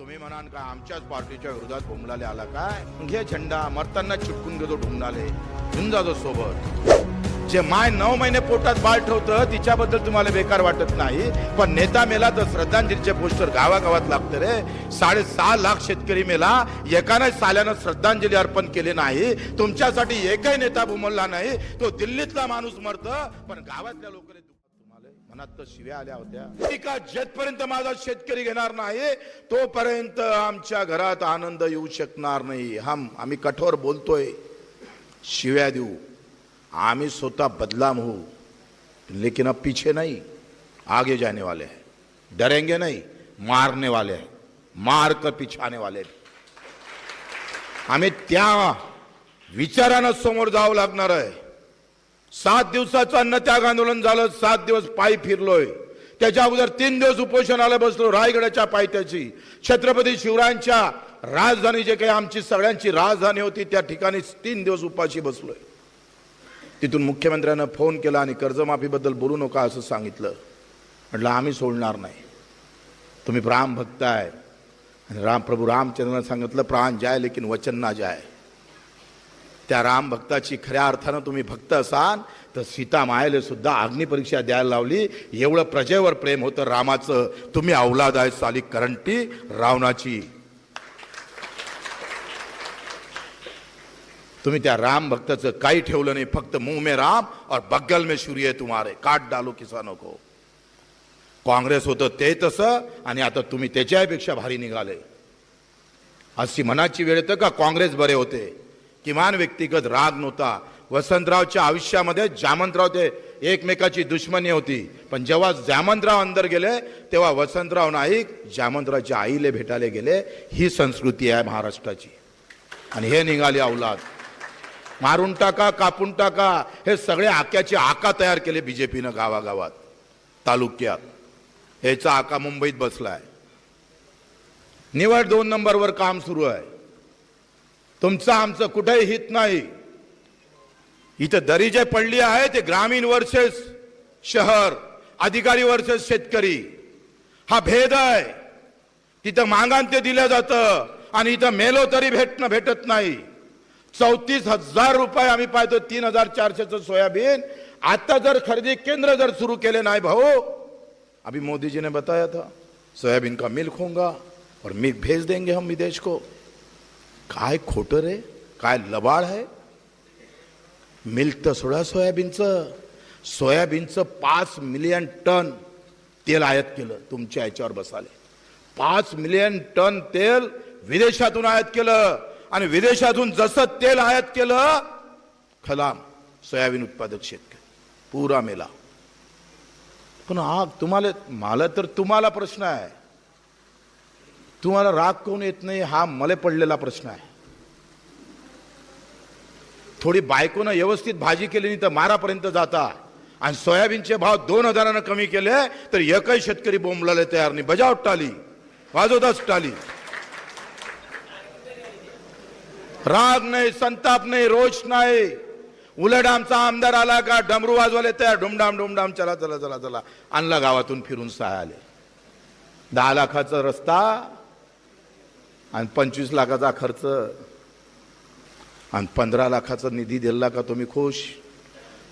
तुम्ही म्हणाल का आमच्याच पार्टीच्या विरोधात बोंबलाले आला काय? घे झेंडा मरताना चिटकून घेतो ढुंगणाले घेऊन जातो सोबत. जे माय नऊ महिने पोटात बाळ ठेवतं तिच्याबद्दल तुम्हाला बेकार वाटत नाही. पण नेता मेला तर श्रद्धांजलीचे पोस्टर गावागावात लागतं रे. साडेसहा लाख शेतकरी मेला एकाने साल्यानं श्रद्धांजली अर्पण केली नाही. तुमच्यासाठी एकही नेता भूमलला नाही. तो दिल्लीतला माणूस मरत पण गावातल्या लोक आले. मनात तर शिव्या आल्या होत्या. एका जेथपर्यंत माझा शेतकरी घेणार नाही तोपर्यंत आमच्या घरात आनंद येऊ शकणार नाही. हम आम्ही कठोर बोलतोय. शिव्या देऊ. आम्ही स्वतः बदलाम हो लेकिन अब पीछे नहीं. आगे जाने वाले हैं. डरेंगे नहीं. मारने वाले हैं. मार कर पिछाने वाले आम्ही त्या विचारानं समोर जावं लागणार आहे. सात दिवसाचं अन्नत्याग आंदोलन झालं सात दिवस पायी फिरलोय. त्याच्या अगोदर तीन दिवस उपोषणाला बसलो रायगडाच्या पायथ्याची छत्रपती शिवरायांच्या राजधानी जे काही आमची सगळ्यांची राजधानी होती त्या ठिकाणी तीन दिवस उपाशी बसलोय. तिथून मुख्यमंत्र्यांना फोन केला आणि कर्जमाफीबद्दल बोलू नका असं सांगितलं. म्हटलं आम्ही सोडणार नाही. तुम्ही राम भक्त आहे आणि राम प्रभू रामचंद्रानं सांगितलं प्राण जाय लेकिन वचन ना जाय. त्या राम भक्ताची खऱ्या अर्थानं तुम्ही भक्त असाल तर सीता मायेला सुद्धा अग्निपरीक्षा द्यायला लावली. एवढं प्रजेवर प्रेम होतं रामाचं. तुम्ही अवलाद आहे साली करंटी रावणाची. तुम्ही त्या राम भक्ताचं काही ठेवलं नाही फक्त मुंह में राम और बग्गल में सूर्य आहे तुम्हारे. काट डालो किसा को काँग्रेस होतं ते तसं आणि आता तुम्ही त्याच्यापेक्षा भारी निघाले. अशी मनाची वेळ येतं का? काँग्रेस बरे होते. किमान व्यक्तिगत राग नव्हता. वसंतरावच्या आयुष्यामध्ये जामंतराव ते एकमेकाची दुश्मनी होती. पण जेव्हा जामंतराव अंदर गेले तेव्हा वसंतराव नाईक जामंतरावच्या आईले भेटायला गेले. ही संस्कृती आहे महाराष्ट्राची. आणि हे निघाले अवलाद मारून टाका कापून टाका हे सगळे आक्याचे आका तयार केले बीजेपीनं गावागावात तालुक्यात. याचा आका मुंबईत बसलाय. निवड दोन नंबरवर काम सुरू आहे. तुमचं आमचं कुठेही हित नाही. इथं दरी जे पडली आहे ते ग्रामीण वर्सेस शहर अधिकारी वर्सेस शेतकरी. हा भेद आहे. तिथं मागान ते दिलं जातं आणि इथं मेलो तरी भेटणं भेटत नाही. चौतीस हजार रुपये आम्ही पाहतो तीन हजार चारशेचं सोयाबीन. आता जर खरेदी केंद्र जर सुरू केले नाही भाऊ अभी मोदी जी ने बताया था सोयाबीन का मिल्क होगा और मिल्क भेज देंगे हम विदेश को. काय खोटं रे? काय लबाड आहे? मिल्क तर सोडा सोयाबीनचं. सोयाबीनचं पाच मिलियन टन तेल आयात केलं तुमच्या याच्यावर बसाले. पाच मिलियन टन तेल विदेशातून आयात केलं. आणि विदेशातून जसं तेल आयात केलं खलाम सोयाबीन उत्पादक शेतकरी. पुरा मेला. पण हा तुम्हाला मला तर तुम्हाला प्रश्न आहे. तुम्हाला राग कोण येत नाही हा मला पडलेला प्रश्न आहे. थोडी बायकोनं व्यवस्थित भाजी केली नाही तर मारापर्यंत जाता. आणि सोयाबीनचे भाव दोन हजारानं कमी केले तर एकही शेतकरी बोंबलायला तयार नाही. बजाव टाली वाजवताच टाली. राग नाही संताप नाही रोष नाही. उलट आमचा आमदार आला का डमरू वाजवाले तयार. डुमडाम डुमडाम चला चला चला चला. आणला गावातून फिरून सहा आले. दहा लाखाचा रस्ता आणि पंचवीस लाखाचा खर्च आणि पंधरा लाखाचा निधी दिला का तुम्ही खुश?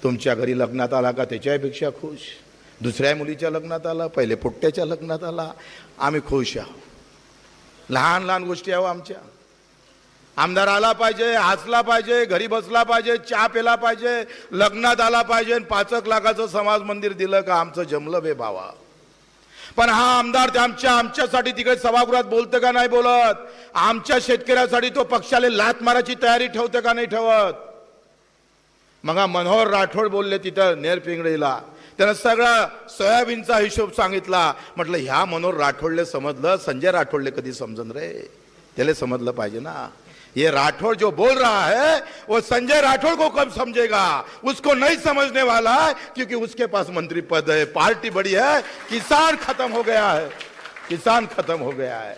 तुमच्या घरी लग्नात आला का त्याच्यापेक्षा खुश? दुसऱ्या मुलीच्या लग्नात आला पहिले पोट्ट्याच्या लग्नात आला. आम्ही खुश आहोत. लहान लहान गोष्टी आहो आमच्या. आमदार आला पाहिजे हसला पाहिजे घरी बसला पाहिजे चहा पेला पाहिजे लग्नात आला पाहिजे आणि पाचक लाखाचं समाज मंदिर दिलं का आमचं जमलं बे भावा पण हा आमदार आमच्या आमच्यासाठी तिकडे सभागृहात बोलतं का नाही बोलत? आमच्या शेतकऱ्यासाठी तो पक्षाला लात मारायची तयारी ठेवतं का नाही ठेवत? मग मनोहर राठोड बोलले तिथं नेरपिंगळीला त्यानं सगळा सोयाबीनचा हिशोब सांगितला. म्हटलं ह्या मनोहर राठोडले समजलं संजय राठोडले कधी समजन रे? त्याला समजलं पाहिजे ना. ये राठौड़ जो बोल रहा है वो संजय राठौड़ को कब समझेगा? उसको नहीं समझने वाला है क्योंकि उसके पास मंत्री पद है पार्टी बड़ी है किसान खत्म हो गया है। किसान खत्म हो गया है।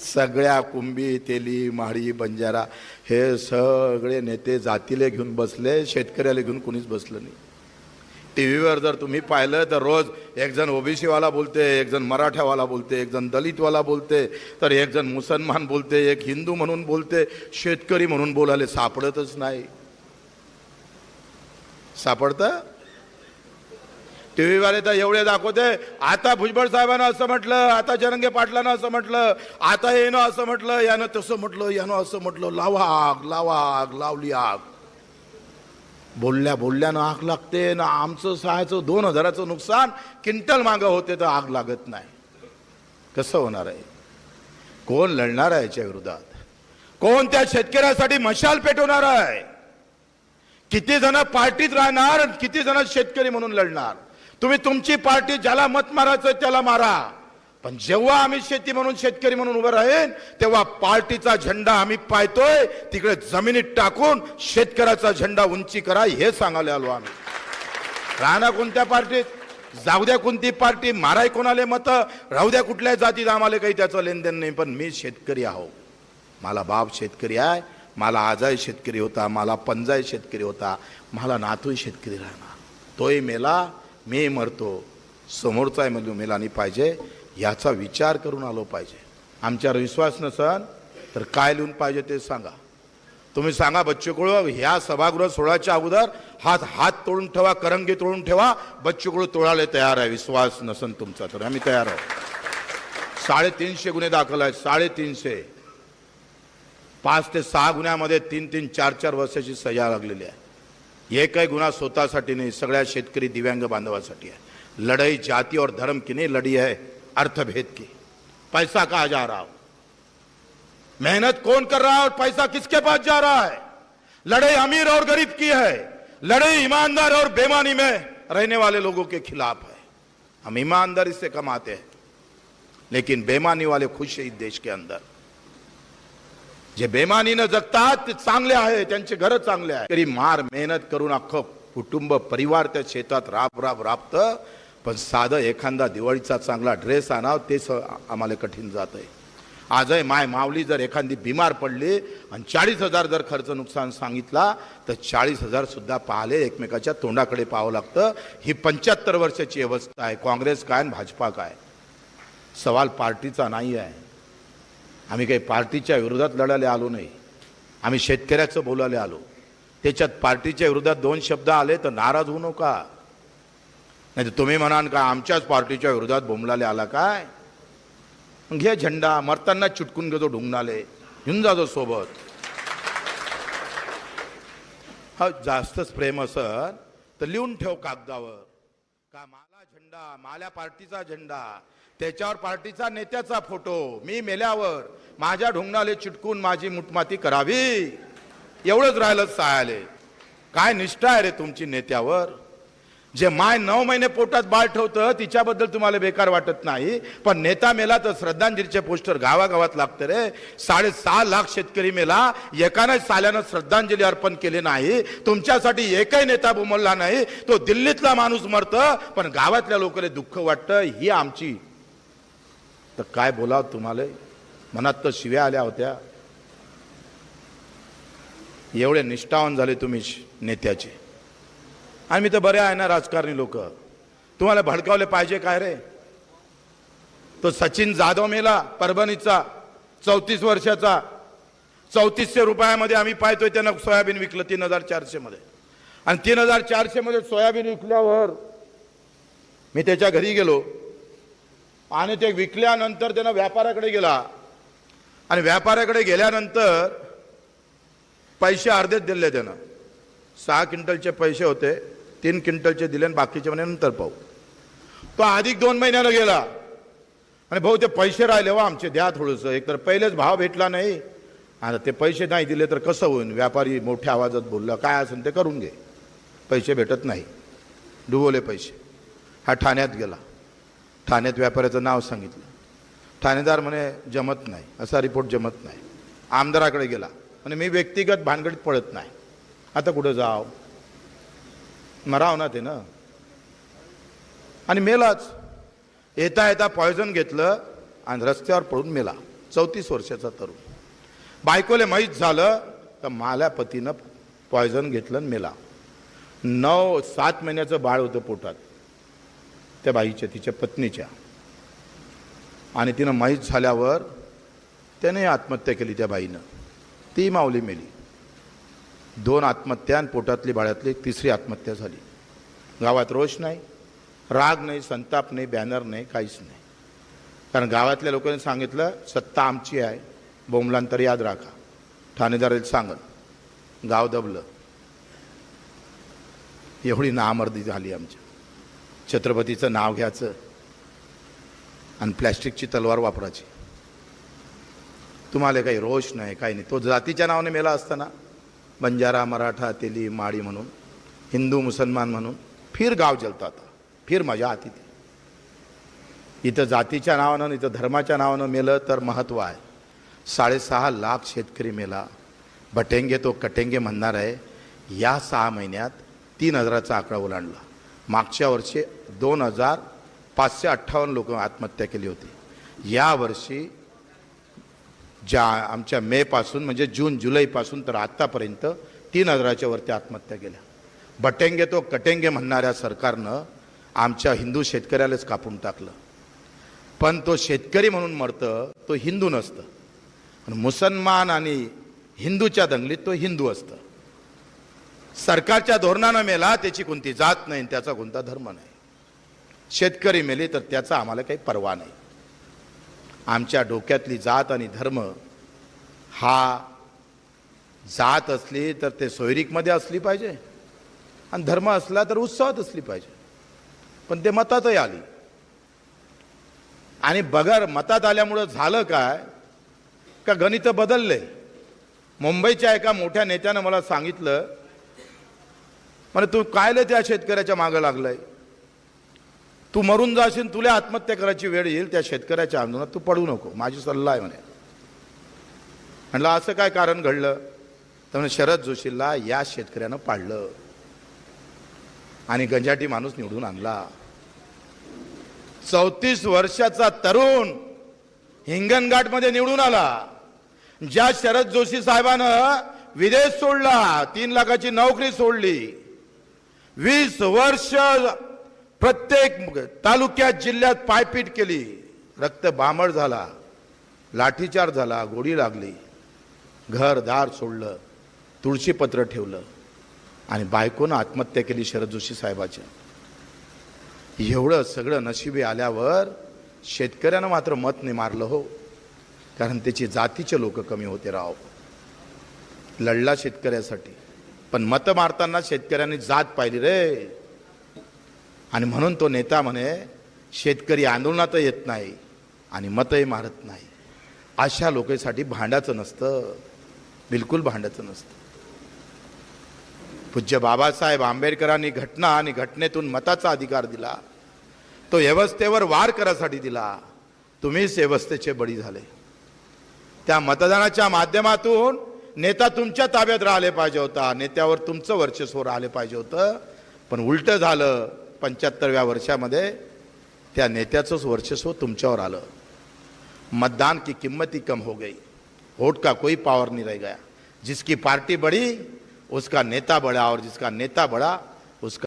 सगळ्या कुंभी तेली माळी बंजारा हे सगळे नेते जातीले घेऊन बसले शेतकऱ्याला घेऊन कोणीच बसलं नाही. टी व्हीवर जर तुम्ही पाहिलं तर रोज एकजण ओबीसीवाला बोलते एकजण मराठावाला बोलते एकजण दलितवाला बोलते तर एकजण मुसलमान बोलते एक हिंदू म्हणून बोलते शेतकरी म्हणून बोलायला सापडतच नाही. सापडतं? टी व्हीवाले तर एवढे दाखवते आता भुजबळ साहेबांना असं म्हटलं आता जरंगे पाटलानं असं म्हटलं आता येणं असं म्हटलं यानं तसं म्हटलं यानं असं म्हटलं लावा आग लावा आग लावली आग बोलल्या बोलल्यानं आग लागते ना आमचं सहायचं दोन हजाराचं नुकसान क्विंटल मागं होते तर आग लागत नाही. कसं होणार आहे? कोण लढणार आहे याच्या विरोधात? कोण त्या शेतकऱ्यासाठी मशाल पेटवणार आहे? किती जण पार्टीत राहणार आणि किती जण शेतकरी म्हणून लढणार? तुम्ही तुमची पार्टी ज्याला मत मारायचं त्याला मारा. पण जेव्हा आम्ही शेती म्हणून शेतकरी म्हणून उभं राहीन तेव्हा पार्टीचा झेंडा आम्ही पाहतोय तिकडे जमिनीत टाकून शेतकऱ्याचा झेंडा उंची करा हे सांगायला आलो आम्ही. राहणार कोणत्या पार्टीत? जाऊ द्या कोणती पार्टी माराय कोणाले मत? राहू द्या कुठल्या जातीत आम्हाला काही त्याचं लेनदेन नाही पण मी शेतकरी आहो. मला बाप शेतकरी आहे मला आजाही शेतकरी होता मला पंजाही शेतकरी होता मला नातूही शेतकरी राहणार. तोही मेला मी मरतो. समोरचाही म्हणजे मेला नाही पाहिजे. याचा विचार करून आलो पाहिजे. आमच्यावर विश्वास नसन तर काय लिहून पाहिजे ते सांगा. तुम्ही सांगा बच्चू ह्या सभागृह सोहळ्याच्या अगोदर हात हात तोडून ठेवा करंगी तोडून ठेवा बच्चू तोडायला तयार आहे विश्वास नसन तुमचा तर आम्ही तयार आहोत. साडेतीनशे गुन्हे दाखल आहेत साडेतीनशे. पाच ते सहा गुन्ह्यामध्ये तीन तीन चार चार वर्षाची सजा लागलेली आहे. एकही गुन्हा स्वतःसाठी नाही सगळ्या शेतकरी दिव्यांग बांधवासाठी आहे. लढाई जाती और धर्म की नाही लढी आहे. अर्थभेद की। पैसा कहा जा रहा हो? मेहनत कौन कर रहा है और पैसा किसके पास जा रहा है? लड़ाई अमीर और गरीब की है। लड़ाई ईमानदार और बेमानी में रहने वाले लोगों के खिलाफ है। हम ईमानदारी से कमाते हैं लेकिन बेमानी वाले खुश है इस देश के अंदर। जे बेमानीनं जगतात ते चांगले आहे त्यांचे घर चांगले आहे। तरी मार मेहनत करून अख्खं कुटुंब परिवार त्या शेतात राब राब राबतं पण साधं एखादा दिवाळीचा चांगला ड्रेस आणाव तेच आम्हाला कठीण जात आहे आजही माय माऊली जर एखादी बिमार पडली आणि चाळीस हजार जर खर्च नुकसान सांगितला तर चाळीस हजार सुद्धा पाहले एकमेकाच्या तोंडाकडे पाहावं लागतं. ही पंच्याहत्तर वर्षाची अवस्था आहे. काँग्रेस काय आणि भाजपा काय? सवाल पार्टीचा नाही आहे. आम्ही काही पार्टीच्या विरोधात लढायला आलो नाही. आम्ही शेतकऱ्याचं बोलायला आलो. त्याच्यात पार्टीच्या विरोधात दोन शब्द आले तर नाराज होऊ नका. नाही तर तुम्ही म्हणाल का आमच्याच पार्टीच्या विरोधात बोंबलाले आला काय? घे झेंडा मरताना चिटकून घेतो ढुंगणाले. घेऊन जातो सोबत. हा जास्तच प्रेम असत तर लिहून ठेव कागदावर. का माला झेंडा माल्या पार्टीचा झेंडा त्याच्यावर पार्टीचा नेत्याचा फोटो मी मेल्यावर माझ्या ढुंगणाले चिटकून माझी मुठमाती करावी. एवढंच राहिलं सायाले. काय निष्ठा आहे रे तुमची नेत्यावर? जे माय नऊ महिने पोटात बाळ ठेवतं तिच्याबद्दल तुम्हाला बेकार वाटत नाही. पण नेता मेला तर श्रद्धांजलीचे पोस्टर गावागावात लागतं रे. साडेसहा लाख शेतकरी मेला एकानं साल्यानं श्रद्धांजली अर्पण केली नाही. तुमच्यासाठी एकही नेता बुमलला नाही. तो दिल्लीतला माणूस मरतं पण गावातल्या लोकांना दुःख वाटतं ही आमची. तर काय बोलाव तुम्हाला? मनात तर शिव्या आल्या होत्या. एवढे निष्ठावान झाले तुम्ही श- नेत्याचे. आणि मी तर बरे आहे ना राजकारणी लोक. तुम्हाला भडकावले पाहिजे काय रे? तो सचिन जाधव मेला परभणीचा चौतीस वर्षाचा. चौतीसशे रुपयामध्ये आम्ही पाहतोय त्यानं सोयाबीन विकलं तीन हजार चारशेमध्ये. आणि तीन हजार चारशेमध्ये सोयाबीन विकल्यावर मी त्याच्या घरी गेलो. आणि ते विकल्यानंतर त्यानं व्यापाऱ्याकडे गेला. आणि व्यापाऱ्याकडे गेल्यानंतर पैसे अर्धेच दिले त्यानं. सहा क्विंटलचे पैसे होते. तीन क्विंटलचे दिले आणि बाकीचे म्हणे नंतर पाहू. तो अधिक दोन महिन्याला गेला. आणि भाऊ ते पैसे राहिले वा आमचे द्या थोडंसं. एकतर पहिलेच भाव भेटला नाही. आता ते पैसे नाही दिले तर कसं होईल व्यापारी मोठ्या आवाजात बोलला काय असेल ते करून घे. पैसे भेटत नाही. डुबवले पैसे. हा ठाण्यात गेला. ठाण्यात व्यापाऱ्याचं नाव सांगितलं. ठाणेदार म्हणे जमत नाही. असा रिपोर्ट जमत नाही. आमदाराकडे गेला. म्हणे मी व्यक्तिगत भानगडीत पडत नाही. आता कुठं जाव मराव ना ते ना. आणि मेलाच. येता येता पॉयझन घेतलं आणि रस्त्यावर पडून मेला. चौतीस वर्षाचा तरुण. बायकोले माहीत झालं तर माल्या पतीनं पॉयझन घेतलं आणि मेला. नऊ सात महिन्याचं बाळ होतं पोटात. त्या बाईच्या तिच्या पत्नीच्या. आणि तिनं माहीत झाल्यावर त्याने आत्महत्या केली त्या बाईनं. ती माऊली मेली. दोन आत्महत्या आणि पोटातली बाळ्यातली तिसरी आत्महत्या झाली. गावात रोष नाही राग नाही संताप नाही बॅनर नाही काहीच नाही. कारण गावातल्या लोकांनी सांगितलं सत्ता आमची आहे बोंबलांतर याद राखा. ठाणेदाराला सांगन गाव दबलं. एवढी नामर्दी झाली आमच्या छत्रपतीचं नाव घ्यायचं आणि प्लॅस्टिकची तलवार वापरायची. तुम्हाला काही रोष नाही काही नाही. तो जातीच्या नावाने मेला असताना बंजारा मराठा तेली माळी म्हणून हिंदू मुसलमान म्हणून फिर गाव जलतात फिर मजा आती ती. इथं जातीच्या नावानं इथं धर्माच्या नावानं मेलं तर महत्त्व आहे. साडेसहा लाख शेतकरी मेला. बटेंगे तो कटेंगे म्हणणार आहे. या सहा महिन्यात तीन हजाराचा आकडा ओलांडला. मागच्या वर्षी दोन हजार पाचशे अठ्ठावन्न लोक आत्महत्या केली होती. यावर्षी ज्या आमच्या मेपासून म्हणजे जून जुलैपासून तर आत्तापर्यंत तीन हजाराच्या वरती आत्महत्या केल्या. बटेंगे तो कटेंगे म्हणणाऱ्या सरकारनं आमच्या हिंदू शेतकऱ्यालाच कापून टाकलं. पण तो शेतकरी म्हणून मरतं तो हिंदू नसतं. मुसलमान आणि हिंदूच्या दंगलीत तो हिंदू असतं. सरकारच्या धोरणानं मेला त्याची कोणती जात नाही त्याचा कोणता धर्म नाही. शेतकरी मेले तर त्याचा आम्हाला काही परवा नाही. आमच्या डोक्यातली जात आणि धर्म हा जात असली तर ते सोयरीकमध्ये असली पाहिजे. आणि धर्म असला तर उत्सवात असली पाहिजे. पण ते मतातही आली. आणि बगर मतात आल्यामुळं झालं काय? का गणित बदलले? मुंबईच्या एका मोठ्या नेत्यानं मला सांगितलं म्हणजे तू कायले त्या शेतकऱ्याच्या मागं लागलंय? तू मरून जाशील तुला आत्महत्या करायची वेळ येईल त्या शेतकऱ्याच्या आंदोलनात तू पडू नको. माझी सल्ला आहे म्हणे. म्हणलं असं काय कारण घडलं? तर म्हणे शरद जोशीला या शेतकऱ्यानं पाडलं. आणि गंजाटी माणूस निवडून आणला. चौतीस वर्षाचा तरुण हिंगणघाटमध्ये निवडून आला. ज्या शरद जोशी साहेबानं विदेश सोडला तीन लाखाची नोकरी सोडली. वीस वर्ष प्रत्येक तालुक्यात जिल्ह्यात पायपीट केली. रक्त बामळ झाला लाठीचार झाला गोडी लागली. घर दार सोडलं तुळशीपत्र ठेवलं आणि बायकोनं आत्महत्या केली शरद जोशी साहेबाच्या एवढं सगळं नशिबी आल्यावर शेतकऱ्यानं मात्र मत नाही मारलं हो. कारण त्याची जातीचे लोक कमी होते राव. लढला शेतकऱ्यासाठी. पण मतं मारताना शेतकऱ्यांनी जात पाहिली रे. आणि म्हणून तो नेता म्हणे शेतकरी आंदोलनात येत नाही आणि मतही मारत नाही. अशा लोकांसाठी भांडाचं नसतं. बिलकुल भांडाचं नसतं. पूज्य बाबासाहेब आंबेडकरांनी घटना आणि घटनेतून मताचा अधिकार दिला. तो व्यवस्थेवर वार करासाठी दिला. तुम्हीच व्यवस्थेचे बळी झाले. त्या मतदानाच्या माध्यमातून नेता तुमच्या ताब्यात राहिले पाहिजे होता. नेत्यावर तुमचं वर्चस्व राहिले पाहिजे होतं. पण उलटं झालं. पंच्याहत्तरव्या वर्षामध्ये त्या नेत्याचंच वर्चस्व तुमच्यावर आलं. मतदान की किंमत ही कम हो गई. वोट का कोई पावर नहीं रह गया. जिसकी पार्टी बड़ी उसका नेता बड़ा और जिसका नेता बड़ा उसका